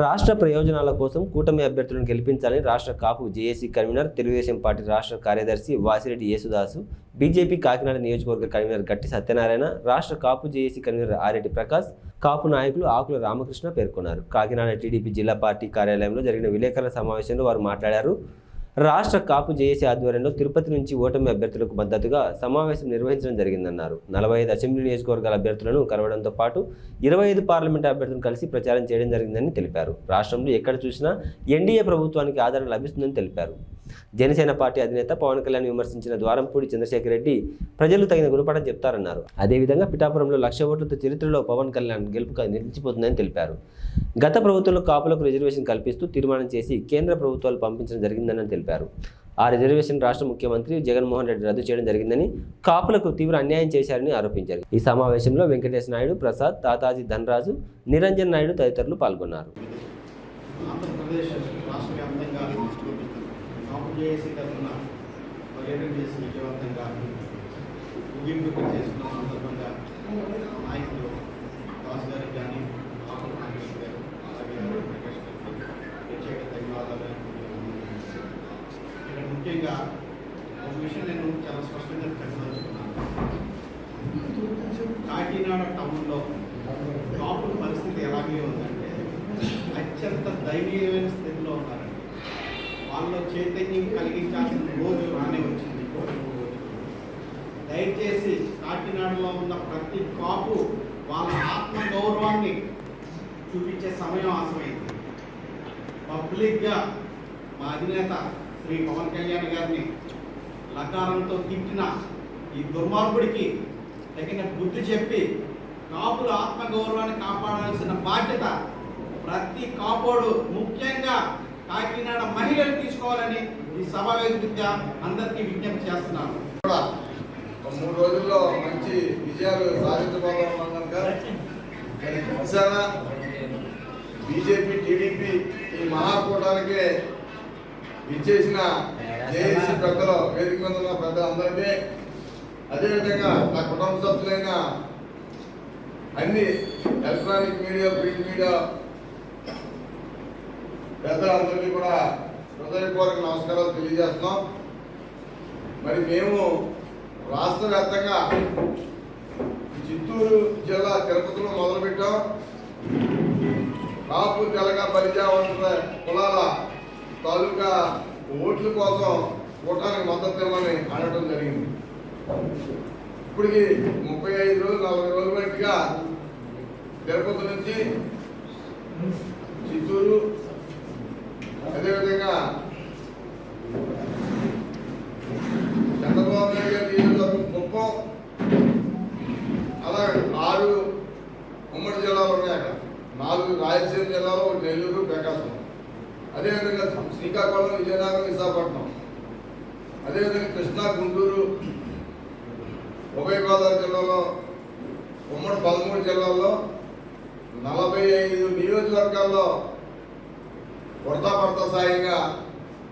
రాష్ట్ర ప్రయోజనాల కోసం కూటమి అభ్యర్థులను గెలిపించాలని రాష్ట్ర Kapu JAC convener Telugu Desam party రాష్ట్ర కార్యదర్శి వాసిరెడ్డి యేసుదాసు బీజేపీ కాకినాడ నియోజకవర్గ కన్వీనర్ గట్టి సత్యనారాయణ రాష్ట్ర కాపు జేఏసీ కన్వీనర్ ఆరెడ్డి ప్రకాష్ కాపు నాయకులు ఆకుల రామకృష్ణ పేర్కొన్నారు. కాకినాడ టీడీపీ జిల్లా పార్టీ కార్యాలయంలో జరిగిన విలేకరుల సమావేశంలో వారు మాట్లాడారు. రాష్ట్ర కాపు జేఏసీ ఆధ్వర్యంలో తిరుపతి నుంచి ఓటమి అభ్యర్థులకు మద్దతుగా సమావేశం నిర్వహించడం జరిగిందన్నారు. నలభై ఐదు అసెంబ్లీ నియోజకవర్గాల అభ్యర్థులను కలవడంతో పాటు ఇరవై ఐదు పార్లమెంట్ అభ్యర్థులను కలిసి ప్రచారం చేయడం జరిగిందని తెలిపారు. రాష్ట్రంలో ఎక్కడ చూసినా ఎన్డీఏ ప్రభుత్వానికి ఆదరణ లభిస్తుందని తెలిపారు. జనసేన పార్టీ అధినేత పవన్ కళ్యాణ్ విమర్శించిన ద్వారంపూడి చంద్రశేఖర్ రెడ్డి ప్రజలు తగిన గుణపాఠం చెప్తారన్నారు. అదేవిధంగా పిఠాపురంలో లక్ష ఓట్లతో చరిత్రలో పవన్ కళ్యాణ్ గెలుపుగా నిలిచిపోతుందని తెలిపారు. గత ప్రభుత్వంలో కాపులకు రిజర్వేషన్ కల్పిస్తూ తీర్మానం చేసి కేంద్ర ప్రభుత్వాలు పంపించడం జరిగిందని తెలిపారు. ఆ రిజర్వేషన్ రాష్ట్ర ముఖ్యమంత్రి జగన్మోహన్ రెడ్డి రద్దు చేయడం జరిగిందని కాపులకు తీవ్ర అన్యాయం చేశారని ఆరోపించారు. ఈ సమావేశంలో వెంకటేష్ నాయుడు ప్రసాద్ తాతాజీ ధనరాజు నిరంజన్ నాయుడు తదితరులు పాల్గొన్నారు. ఆంధ్రప్రదేశ్ ఏసీ తరఫున పర్యటన చేసి విజయవంతంగా ముగింపు చేసుకున్న సందర్భంగా నాయకులు దాస్ గారికి కానీ ఆకుల నాగేష్ గారు అలాగే వెంకటేష్ గారికి ప్రత్యేక ధన్యవాదాలు ఇక్కడ ముఖ్యంగా ఒక విషయం నేను చాలా స్పష్టంగా చెప్పదలుచుకున్నాను. కాకినాడ టౌన్లో కాపుల పరిస్థితి ఎలాగే ఉందంటే అత్యంత దయనీయమైన స్థితి వాళ్ళలో చైతన్యం కలిగించాల్సిన రోజు రానే వచ్చింది. దయచేసి కాకినాడలో ఉన్న ప్రతి కాపు వాళ్ళ ఆత్మ గౌరవాన్ని చూపించే సమయం ఆసమైంది పబ్లిక్గా మా అధినేత శ్రీ పవన్ కళ్యాణ్ గారిని లకారంతో తిట్టిన ఈ దుర్మార్గుడికి తగిన బుద్ధి చెప్పి కాపుల ఆత్మ గౌరవాన్ని కాపాడాల్సిన బాధ్యత ప్రతి కాపోడు ముఖ్యంగా కాకినాడ మహిళలు తీసుకోవాలని ఈ సమావేశంగా అందరికీ విజ్ఞప్తి చేస్తున్నాను. కూడా ఒక మూడు రోజుల్లో మంచి విజయాలు సాధించబోతున్నాం కనుక బీజేపీ టీడీపీ ఈ మహాకూటానికి ఇచ్చేసిన జేఏసీ పెద్దలు వేదిక మీద ఉన్న పెద్దలందరికీ అదేవిధంగా నా కుటుంబ సభ్యులైన అన్ని ఎలక్ట్రానిక్ మీడియా ప్రింట్ మీడియా పెద్దలందరికీ కూడా హృదయపూర్వక నమస్కారాలు తెలియజేస్తున్నాం. మరి మేము రాష్ట్ర వ్యాప్తంగా చిత్తూరు జిల్లా తిరుపతిలో మొదలుపెట్టాం. కాపు తెలగ పరిజావంత కులాల తాలూకా ఓట్ల కోసం కూటానికి మద్దతు ఇవ్వమని అనడం జరిగింది. ఇప్పటికి ముప్పై ఐదు రోజులు నలభై రోజుల తిరుపతి నుంచి చిత్తూరు అదేవిధంగా చంద్రబాబు నాయుడు గారి నియోజకవర్గం కుప్పం అలాగే ఆరు ఉమ్మడి జిల్లాలు ఉన్నాయి అక్కడ. నాలుగు రాయలసీమ జిల్లాలో ఒకటి నెల్లూరు ప్రకాశం. అదేవిధంగా శ్రీకాకుళం విజయనగరం విశాఖపట్నం. అదేవిధంగా కృష్ణా గుంటూరు ఉభయ గోదావరి జిల్లాలో ఉమ్మడి పదమూడు జిల్లాల్లో నలభై ఐదు నియోజకవర్గాల్లో కొడతా పడతా స్థాయిగా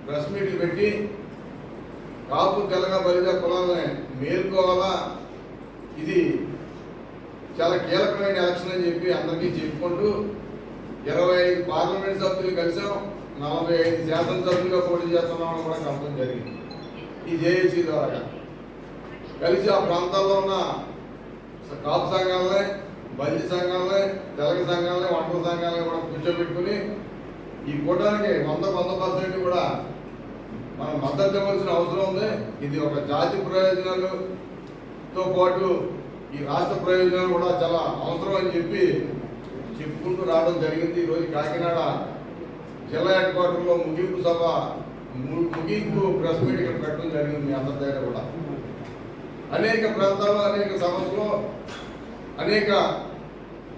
ప్రెస్ మీట్లు పెట్టి కాపు తెలంగ బలిద కులాలని మేల్కోవాలా? ఇది చాలా కీలకమైన ఎలక్షన్ అని చెప్పి అందరికీ చెప్పుకుంటూ ఇరవై ఐదు పార్లమెంట్ సభ్యులు కలిసాం. నలభై ఐదు శాతం సభ్యులుగా పోటీ చేస్తున్నామని కూడా కలపడం జరిగింది. ఈ జేఏసీ ద్వారా. కలిసి ఆ ప్రాంతాల్లో ఉన్న కాపు సంఘాలని బల్లి సంఘాలని తెలగ సంఘాలని వంటల సంఘాలని కూడా కూర్చోబెట్టుకుని ఈ కూటానికి వంద వంద పర్సెంట్ కూడా మనం మద్దతు ఇవ్వాల్సిన అవసరం ఉంది. ఇది ఒక జాతి ప్రయోజనాలతో పాటు ఈ రాష్ట్ర ప్రయోజనాలు కూడా చాలా అవసరం అని చెప్పి చెప్పుకుంటూ రావడం జరిగింది. ఈరోజు కాకినాడ జిల్లా హెడ్ క్వార్టర్లో ముగింపు సభ ముగింపు ప్రెస్ మీట్ ఇక్కడ పెట్టడం జరిగింది మీ అందరి దగ్గర కూడా. అనేక ప్రాంతాల్లో అనేక సమస్యలు అనేక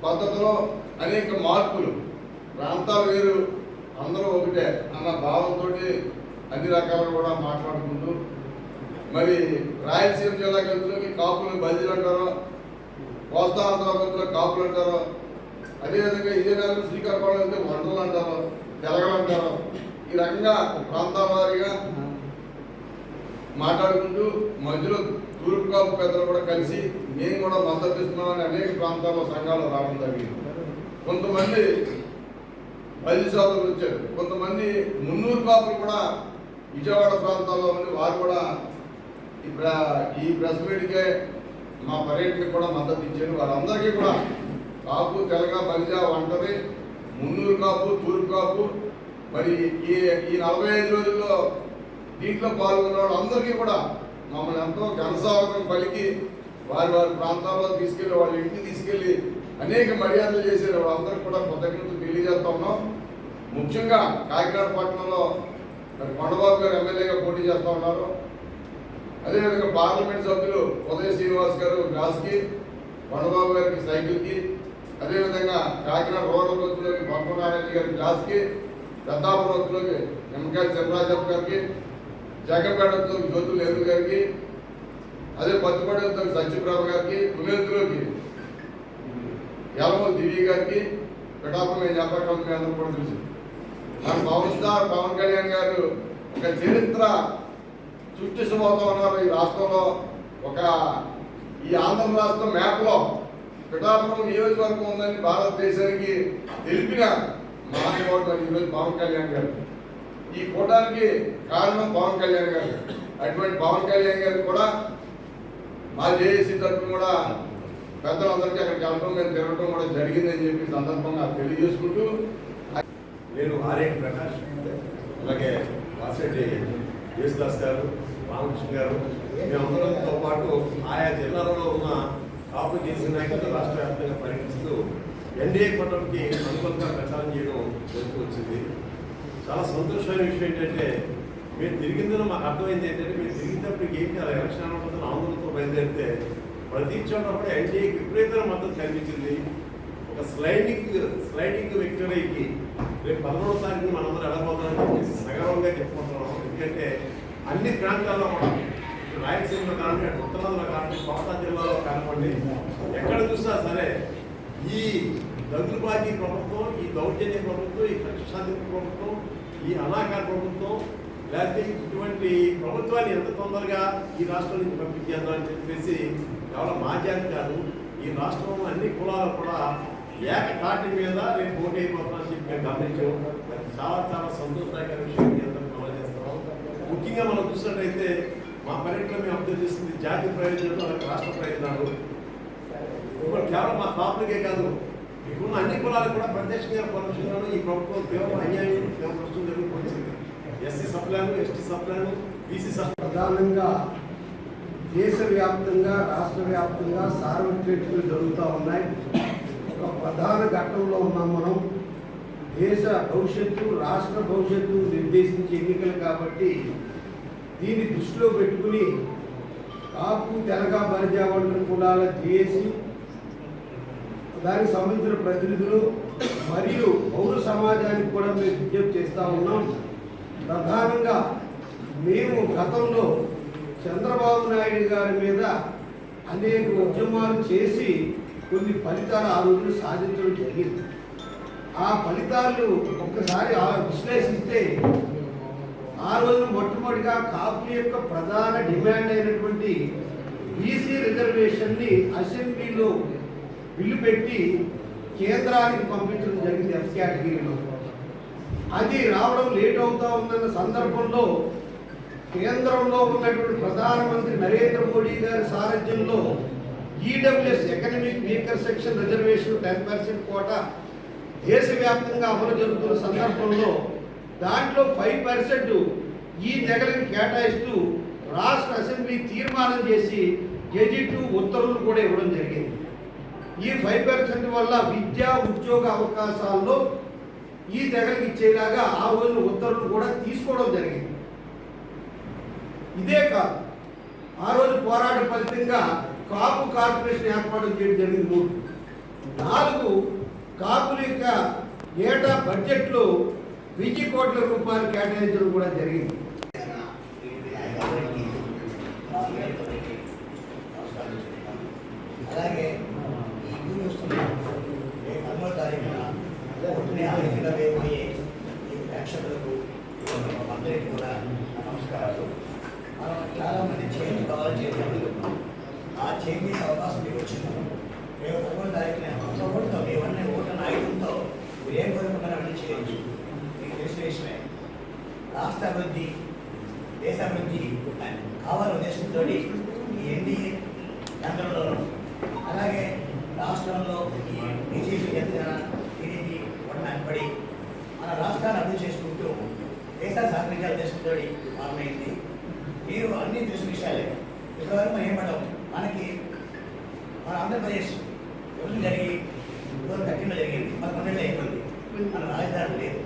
పద్ధతులు అనేక మార్పులు ప్రాంతాలు వేరు అందరూ ఒకటే అన్న భావంతో అన్ని రకాలు కూడా మాట్లాడుకుంటూ మరి రాయలసీమ జిల్లా వెళ్తున్న కాపులు బదిలీ అంటారు కోస్తాంధ్ర వెళ్తున్న కాపులు అంటారు అదేవిధంగా విజయనగరం శ్రీకాకుళం అంటే వంటలు అంటారు తెలగలు అంటారు ఈ రకంగా ప్రాంతాల వారీగా మాట్లాడుకుంటూ మధ్యలో తూర్పు కాపు పెద్దలు కూడా కలిసి మేము కూడా మద్దతు ఇస్తున్నామని అనేక ప్రాంతాల్లో సంఘాలు రావడం జరిగింది. కొంతమంది పది శాతం వచ్చారు. కొంతమంది మున్నూరు కాపులు కూడా విజయవాడ ప్రాంతాల్లో ఉండి వారు కూడా ఈ ఈ ప్రెస్ మీట్కే మా పర్యటనకి కూడా మద్దతు ఇచ్చారు. వారందరికీ కూడా కాపు తెలగ బలిజ వంటది మున్నూరు కాపు తూర్పు కాపు. మరి ఈ ఈ నలభై ఐదు రోజుల్లో దీంట్లో పాల్గొన్న వాళ్ళందరికీ కూడా మమ్మల్ని ఎంతో ఘనస్వాగతం పలికి వారి వారి ప్రాంతాల్లో తీసుకెళ్ళి వాళ్ళ ఇంటికి తీసుకెళ్ళి అనేక మర్యాదలు చేశారు వాళ్ళందరూ కూడా కృతజ్ఞతలు తెలియజేస్తా ఉన్నాం. ముఖ్యంగా కాకినాడ పట్టణంలో మరి కొండబాబు గారు ఎమ్మెల్యేగా పోటీ చేస్తూ ఉన్నారు. అదేవిధంగా పార్లమెంట్ సభ్యులు ఉదయ శ్రీనివాస్ గారు గ్లాస్కి కొండబాబు గారికి సైకిల్కి అదేవిధంగా కాకినాడ రూరల్ వృత్తులకి పద్మనారాయణ గారి గ్లాస్కి పెద్దాపురం వృత్తులకి నిమ్మకాయ చంద్రరాజప్ప గారికి జగంపేట వృత్తులకి జ్యోతులు నెహ్రూ గారికి అదే పత్తిపడి వృత్తులకి సత్యప్రభ గారికి పునేతులకి యలమూరు దివ్య గారికి పిఠాపురం నేను చెప్పకుండా అందరూ కూడా తెలుసు. మన పవన్ స్టార్ పవన్ కళ్యాణ్ గారు ఒక చరిత్ర సృష్టించబోతా ఉన్నారు ఈ రాష్ట్రంలో. ఒక ఈ ఆంధ్ర రాష్ట్రం మ్యాప్లో పిఠాపురం నియోజకవర్గం ఉందని భారతదేశానికి తెలిపిన మహానుభావుడు ఈరోజు పవన్ కళ్యాణ్ గారు. ఈ కూటానికి కారణం పవన్ కళ్యాణ్ గారు. అటువంటి పవన్ కళ్యాణ్ గారు కూడా మా జేఏసీ తరఫున కూడా పెద్దలందరికీ అక్కడికి వెళ్ళడం మేము తిరగడం కూడా జరిగిందని చెప్పి సందర్భంగా తెలియజేసుకుంటూ నేను ఆర్యన్ ప్రకాష్ అలాగే వాసిరెడ్డి యేసుదాస్ గారు రామకృష్ణ గారు మేమందరంతో పాటు ఆయా జిల్లాలలో ఉన్న కాపు చేసిన నాయకులు రాష్ట్ర వ్యాప్తంగా పర్యటిస్తూ ఎన్డీఏ కూటమికి అనుకూలంగా ప్రచారం చేయడం జరుగుతూ వచ్చింది. చాలా సంతోషమైన విషయం ఏంటంటే మీరు తిరిగిందని మాకు అర్థమైంది ఏంటంటే మీరు తిరిగినప్పుడు ఏం అలా ఎలక్షన్ అనుకుంటున్న ఆందోళనతో బయలుదేరితే ప్రతి చోట కూడా ఎన్డీఏకి విపరీతమైన మద్దతు కనిపించింది ఒక స్లైడింగ్ స్లైడింగ్ విక్టరీకి రేపు పదమూడవ తారీఖు మనందరూ వెళ్ళబోతామని చెప్పేసి సగర్వంగా చెప్పుకుంటున్నాం. ఎందుకంటే అన్ని ప్రాంతాల్లో కూడా రాయలసీమలో కానివ్వండి అటు ఉత్తరాంధ్రలో కానివ్వండి కోస్తా జిల్లాలో కానివ్వండి ఎక్కడ చూసినా సరే ఈ దగ్గుబాజీ ప్రభుత్వం ఈ దౌర్జన్య ప్రభుత్వం ఈ కక్షాధిప ప్రభుత్వం ఈ అనాకార ప్రభుత్వం లేకపోతే ఇటువంటి ప్రభుత్వాన్ని ఎంత తొందరగా ఈ రాష్ట్రం నుంచి పంపించేద్దామని చెప్పేసి కేవలం మా జాతి కాదు ఈ రాష్ట్రంలో అన్ని కులాలు కూడా ఏక తాటి మీద రేపు పోటీ అయిపోతామని చెప్పి మేము గమనించాం. చాలా చాలా సంతోషదాయకమైన విషయం మీ ముఖ్యంగా మనం చూసినట్టయితే మా పర్యటన మేము అబ్జర్వ్ చేస్తుంది జాతి ప్రయోజనాలు అలాగే రాష్ట్ర ప్రయోజనాలు. ఇప్పుడు కేవలం మా పాపలకే కాదు ఇప్పుడున్న అన్ని కులాలకు కూడా ప్రత్యక్షంగా పరోక్షంగాను ఈ ప్రభుత్వం తీవ్ర అన్యాయం తీవ్ర నష్టం జరుగుతుంది. SC sub plan ST sub plan BC sub plan ప్రధానంగా దేశవ్యాప్తంగా రాష్ట్ర వ్యాప్తంగా సార్వత్రికలు జరుగుతూ ఉన్నాయి. ఒక ప్రధాన ఘట్టంలో ఉన్నాం మనం. దేశ భవిష్యత్తు రాష్ట్ర భవిష్యత్తు నిర్దేశించే ఎన్నికలు కాబట్టి దీన్ని దృష్టిలో పెట్టుకుని కాపు తెలగ బలిజా కులాల జేఏసీ దానికి సంబంధించిన ప్రతినిధులు మరియు పౌర సమాజానికి కూడా మేము విజ్ఞప్తి చేస్తూ ఉన్నాం. ప్రధానంగా మేము గతంలో చంద్రబాబు నాయుడు గారి మీద అనేక ఉద్యమాలు చేసి కొన్ని ఫలితాలు ఆ రోజులు సాధించడం జరిగింది. ఆ ఫలితాలు ఒక్కసారి విశ్లేషిస్తే ఆ రోజు మొట్టమొదటిగా కాపుల యొక్క ప్రధాన డిమాండ్ అయినటువంటి బీసీ రిజర్వేషన్ని అసెంబ్లీలో బిల్లు పెట్టి కేంద్రానికి పంపించడం జరిగింది ఎఫ్ కేటగిరీలో అది రావడం లేట్ అవుతా ఉందన్న సందర్భంలో కేంద్రంలో ఉన్నటువంటి ప్రధానమంత్రి నరేంద్ర మోడీ గారి సారథ్యంలో EWS economic weaker section reservation ten percent quota దేశవ్యాప్తంగా అమలు జరుగుతున్న సందర్భంలో దాంట్లో ఫైవ్ పర్సెంట్ ఈ తెగలకు కేటాయిస్తూ రాష్ట్ర అసెంబ్లీ తీర్మానం చేసి గెజిట్ ఉత్తర్వులు కూడా ఇవ్వడం జరిగింది. ఈ ఫైవ్ పర్సెంట్ వల్ల విద్యా ఉద్యోగ అవకాశాల్లో ఈ తెగలకు ఇచ్చేలాగా ఆ రోజున ఉత్తర్వులు కూడా తీసుకోవడం జరిగింది. ఇదే కాదు. ఆ రోజు పోరాట ఫలితంగా కాపు కార్పొరేషన్ ఏర్పాటు చేయడం జరిగింది మూడు. నాలుగు కాపుల యొక్క ఏటా బడ్జెట్లో వెయ్యి కోట్ల రూపాయలు కేటాయించడం కూడా జరిగింది. అలాగే ఈ భూమి వస్తున్న రేపు పదమూడు తారీఖున పొద్దునే ఆరోగ్యంగా వేయబోయే ఈ ప్రేక్షకులకు అందరికీ కూడా మనం చాలా మంది చేంజ్ కావాలి చేంజ్ ఆ చేంజ్ అవకాశం మీకు వచ్చింది రేపు పదమూడు తారీఖున ఒక్క ఓటుతో మేమన్నీ ఓటు ఆయుధంతో మీరు ఏం కోరుకుంటారో అన్నీ చేయొచ్చు మీకు తెలిసిన విషయమే రాష్ట్ర అభివృద్ధి దేశ అభివృద్ధి కావాలనే ఉద్దేశంతో ఈ ఎన్డీఏ కేంద్రంలో అలాగే రాష్ట్రంలో ఈ బీజేపీ జనసేన టీడీపీ ఉండడానికి ఏర్పడి మన రాష్ట్రాన్ని అభివృద్ధి చేసుకుంటూ దేశాన్ని సహకరించాలి ఉద్దేశంతో ఫార్మ్ మీరు అన్నీ తెలిసిన విషయాలే. ఇప్పటివరకు మనం ఏమంటాం? మనకి మన ఆంధ్రప్రదేశ్ విభజన జరిగి విభజన దక్షిణలో జరిగింది. మన పన్నెండులో అయిపోయింది మన రాజధాని లేదు.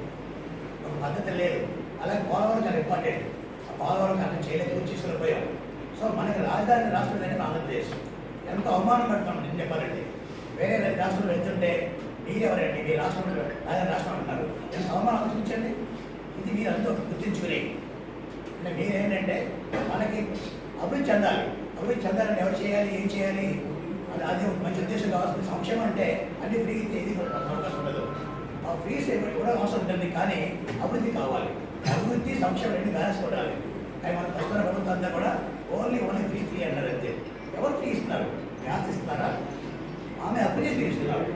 ఒక పద్ధతి లేదు. అలాగే పోలవరం చాలా ఇంపార్టెంట్ ఆ పోలవరం కన్నా చేయలేదు తీసుకుని పోయాం. సో మనకి రాజధాని రాష్ట్రం అనేది ఆంధ్రప్రదేశ్. ఎంత అవమానం పడుతున్నాం నేను చెప్పాలండి వేరే రాష్ట్రంలో వెళ్తుంటే మీరెవరండి మీ రాష్ట్రంలో రాజధాని రాష్ట్రం అంటారు ఎంత అవమానం ఆలోచించండి. ఇది మీరు అందరూ గుర్తించుకునే అంటే మీరేంటంటే మనకి అభివృద్ధి చెందాలి. అభివృద్ధి చెందాలంటే ఎవరు చేయాలి ఏం చేయాలి అది అది మంచి ఉద్దేశం కావాల్సిన సంక్షేమం అంటే అన్ని ఫ్రీ ఏది అవకాశం ఉండదు. ఆ ఫ్రీస్ కూడా అవసరం ఉంటుంది కానీ అభివృద్ధి కావాలి. అభివృద్ధి సంక్షేమం రెండు బ్యాలెన్స్ ఉండాలి అవి మన ప్రస్తుత ప్రభుత్వం అంతా కూడా ఓన్లీ ఓన్లీ ఫ్రీ ఫ్రీ అన్నారు అంతే. ఎవరు ఫ్రీ ఇస్తున్నారు? గ్యాస్ ఇస్తున్నారా? ఆమె అభివృద్ధి ఫ్రీ ఇస్తున్నారు.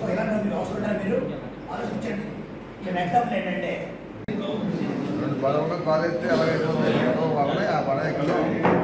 సో ఇలాంటి మీకు అవసరం ఉంటారు మీరు ఆలోచించండి. నేను ఎగ్జాంపుల్ ఏంటంటే రెండు పడవలు అలాగే పడవ ఆ పడవ